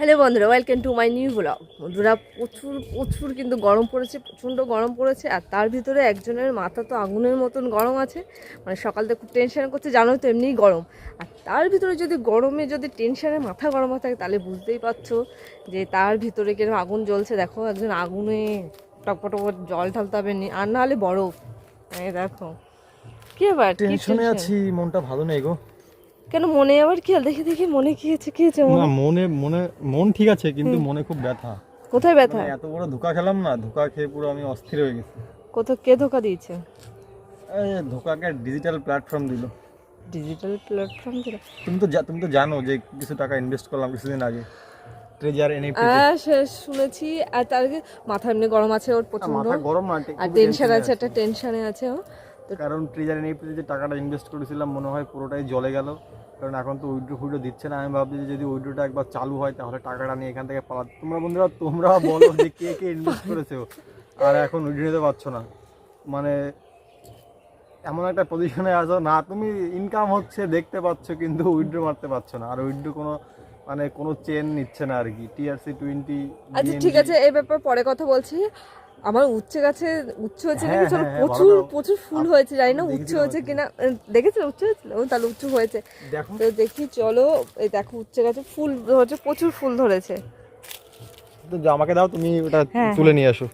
Hello বন্ধুরা welcome to my new blog বন্ধুরা প্রচুর প্রচুর কিন্তু গরম পড়েছে প্রচণ্ড গরম পড়েছে আর তার ভিতরে একজনের মাথা তো আগুনের মতন গরম আছে। মানে সকাল থেকে খুব টেনশন করছে জানো তো এমনিই গরম। আর তার ভিতরে যদি গরমে যদি টেনশানে মাথা গরম থাকে তাহলে বুঝতেই পারছ যে তার ভিতরে কীরকম আগুন জ্বলছে। দেখো একজন আগুনে টপটপ জল ঢালতে হবে নি আর না হলে বরফ। দেখো কি আবার টেনশনে আছি মনটা ভালো নেই গো। কেন মনে আবার কি? দেখি দেখি মনে কি হয়েছে কি হয়েছে না মনে? মনে মনে ঠিক আছে কিন্তু মনে খুব ব্যথা। কোথায় ব্যথা? মানে এত বড় ধোকা খেলাম না ধোকা খেয়ে পুরো আমি অস্থির হয়ে গেছি। কোথাও কে ধোকা দিয়েছে? এই ধোকাকে ডিজিটাল প্ল্যাটফর্ম দিল। ডিজিটাল প্ল্যাটফর্ম যেটা তুমি তো তুমি তো জানো যে কিছু টাকা ইনভেস্ট করলাম কিছুদিন আগে। ট্রেজার এনএফটি হ্যাঁ শুনেছি। আর তার মাথা এমনি গরম আছে ওর প্রচণ্ড মাথা গরম না আর টেনশন আছে একটা টেনশনে আছে ও। কারণ ট্রেজার এনএফটি যে টাকাটা ইনভেস্ট করেছিলাম মনে হয় পুরোটাই জলে গেল। কারণ এখন তো উইড্রো ফুইড্রো দিচ্ছে না। আমি ভাবছি যদি উইড্রোটা একবার চালু হয় তাহলে টাকাটা নিয়ে এখান থেকে পালা তোমরা বন্ধুরা তোমরা বলো যে কে কে ইনভেস্ট করেছ আর এখন উইড্রো নিতে পারছ না। মানে এমন একটা পজিশনে আছো না তুমি ইনকাম হচ্ছে দেখতে পাচ্ছ কিন্তু উইড্রো মারতে পারছ না। আর উইড্রো কোনো মানে কোনো চেন নিচ্ছে না আর কি। টিআরসি টোয়েন্টি আচ্ছা ঠিক আছে এই ব্যাপার পরে কথা বলছি। আমার উচ্ছে গাছে উচ্ছে হয়েছে নাকি হ্যাঁ, চলো হ্যাঁ, প্রচুর প্রচুর ফুল হয়েছে জানি না উচ্ছে হয়েছে কিনা। দেখেছিল উচ্ছে হয়েছিল ও তাহলে উচ্ছে হয়েছে। তো দেখি চলো এই দেখো উচ্ছে গাছে ফুল ধরেছে প্রচুর ফুল ধরেছে। তো আমাকে দাও তুমি ওটা হ্যাঁ, তুলে নিয়ে আসো।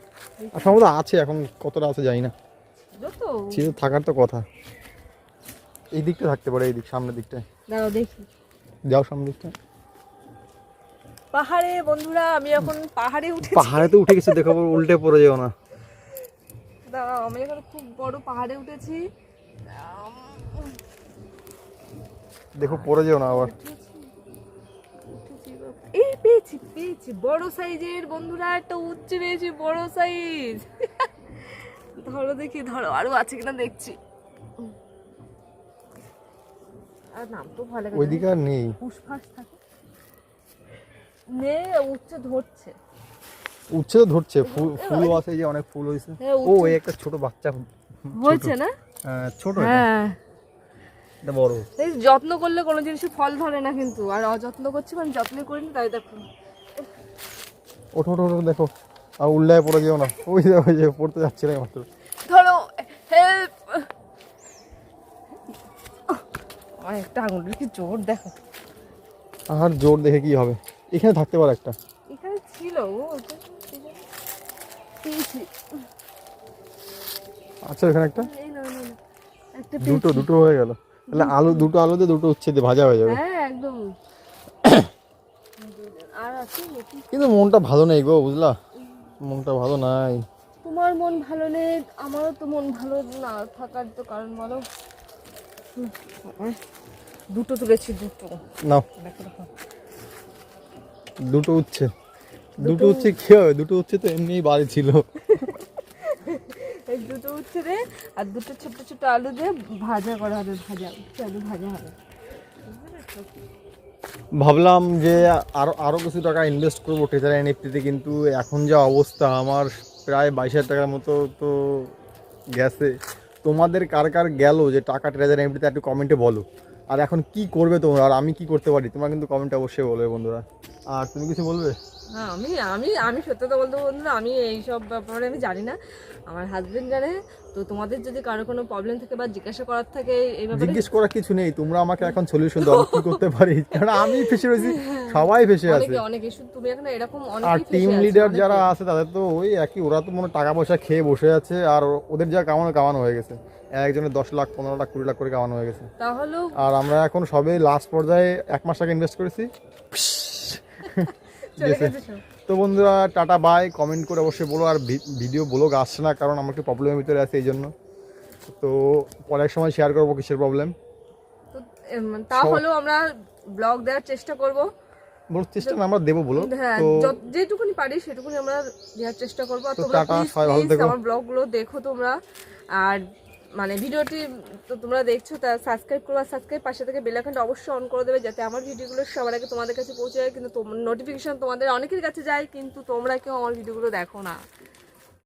আর সম্ভবত আছে এখন কতটা আছে জানি না। ছিল থাকার তো কথা। এই দিকটা থাকতে পারে এই দিক সামনের দিকটায়। দাঁড়াও দেখি। যাও সামনের দিকটা পাহাড়ে বন্ধুরা আমি এখন পাহাড়ে উঠে পাহাড়ে তো উঠে গেছে দেখো উল্টে পড়ে যেও না। দাঁড়াও আমি এখন খুব বড় পাহাড়ে উঠেছি। দেখো পড়ে যেও না আবার। এই পেয়েছি পেয়েছি। বড় সাইজের বন্ধুরা একটা উচ্চে পেয়েছি বড় সাইজ। ধরো দেখি ধরো আরও আছে কিনা দেখছি। আর নাম তো ভালো ওইদিকে আর নেই। ফুসফাস থাকে। নে উচ্চে ধরছে। উচ্ছে তো ধরছে ফুল ফুলও আছে যে অনেক ফুল হয়েছে। হ্যাঁ, ও এই একটা ছোট বাচ্চা হয়েছে না? আহ, ছোট হ্যাঁ। বড়। এই যত্ন করলে কোনো জিনিসের ফল ধরে না কিন্তু আর অযত্ন করছি মানে যত্ন করিনি তাই দেখো। ওঠো ওঠো ওঠো দেখো। আর উল্লায় পড়ে যেও না। ওই যে ওই যে পড়তে যাচ্ছে না মাত্র ধরো হেল্প একটা আঙুলের কি জোর দেখো। আর জোর দেখে কি হবে? এখানে থাকতে পারে একটা। এখানে ছিল আচ্ছা এখানে একটা? দুটো দুটো হয়ে গেল। তাহলে আলু দুটো আলুতে দুটো উচ্ছে দিয়ে ভাজা হয়ে যাবে। হ্যাঁ একদম। আর আছে কিন্তু মনটা ভালো নেই গো বুঝলা? মনটা ভালো নাই। তোমার মন ভালো নেই আমারও তো মন ভালো না থাকার তো কারণ বলো। দুটো তুলেছি দুটো। নাও। দুটো উচ্ছে। দুটো উচ্ছে কি হবে দুটো উচ্ছে তো এমনিই বাড়ি ছিল। এই দুটো উচ্ছে রে আর দুটো ছোট ছোট আলু দিয়ে ভাজা করা হবে ভাজা উচ্ছে আলু ভাজা হবে। ভাবলাম যে আরও আরও কিছু টাকা ইনভেস্ট করব টেচার এনএফটিতে কিন্তু এখন যা অবস্থা আমার প্রায় বাইশ হাজার টাকার মতো তো গেছে। তোমাদের কার কার গেল যে টাকা ট্রেজার এনএফটিতে একটু কমেন্টে বলো। আর এখন কি করবে তোমরা? আর আমি কি করতে পারি? তোমার কিন্তু কমেন্টটা অবশ্যই বলবে বন্ধুরা। আর তুমি কিছু বলবে? হ্যাঁ আমি আমি আমি সত্যি কথা বলতে বন্ধুরা আমি এইসব ব্যাপারে আমি জানি না। আমার হাজবেন্ড জানে। তো তোমাদের যদি কারও কোনো প্রবলেম থাকে বা জিজ্ঞাসা করার থাকে এই ব্যাপারে জিজ্ঞেস করার কিছু নেই। তোমরা আমাকে এখন সলিউশন দাও। কি করতে পারি? কারণ আমি ফেসে রয়েছি। সবাই ফেসে আছে। অনেকে অনেকে শুধু তুমি এখন এরকম অনেক আর টিম লিডার যারা আছে তাদের তো ওই একই। ওরা তো মনে হয় টাকা পয়সা খেয়ে বসে আছে আর ওদের যা কামানো কামানো হয়ে গেছে। একজনের দশ লাখ পনেরো লাখ কুড়ি লাখ করে কামানো হয়ে গেছে। তাহলেও আর আমরা এখন সবে লাস্ট পর্যায়ে এক মাস আগে ইনভেস্ট করেছি। তো বন্ধুরা টাটা বাই। কমেন্ট করে অবশ্যই বলো আর ভিডিও ব্লগ আসছে না কারণ আমার একটু প্রবলেমের ভিতরে আছে এই জন্য তো পরের সময় শেয়ার করব কিসের প্রবলেম তো আমরা ব্লগ দেওয়ার চেষ্টা করব। চেষ্টা আমরা দেবো বলো হ্যাঁ তো যেটুকুনি পারি সেটুকুনি আমরা দেওয়ার চেষ্টা করব। আর তোমরা। আমার ব্লগগুলো দেখো তোমরা। আর মানে ভিডিওটি তো তোমরা দেখছ, তা সাবস্ক্রাইব করো আর সাবস্ক্রাইব পাশে থেকে বেল অবশ্যই অন করে দেবে যাতে আমার ভিডিওগুলো সবার আগে তোমাদের কাছে পৌঁছে যায়, কিন্তু নোটিফিকেশান তোমাদের অনেকের কাছে যায়, কিন্তু তোমরা কেউ আমার ভিডিওগুলো দেখো না।